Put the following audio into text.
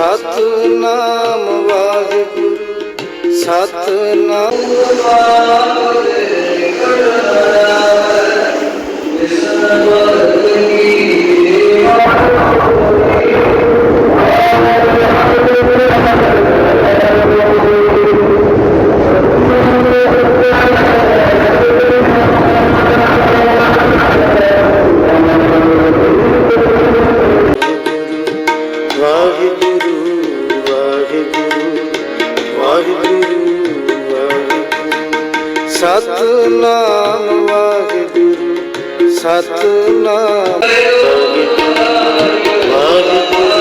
ਸਤਨਾਮ ਵਾਹਿਗੁਰੂ ਸਤਨਾਮ ਵਾਹਿਗੁਰੂ। ਕਰਨਾ ਇਸ ਵਰਗੀ ਦੇਵਾ ਸਤਨਾਮ। ਵਾਹਿਗੁਰੂ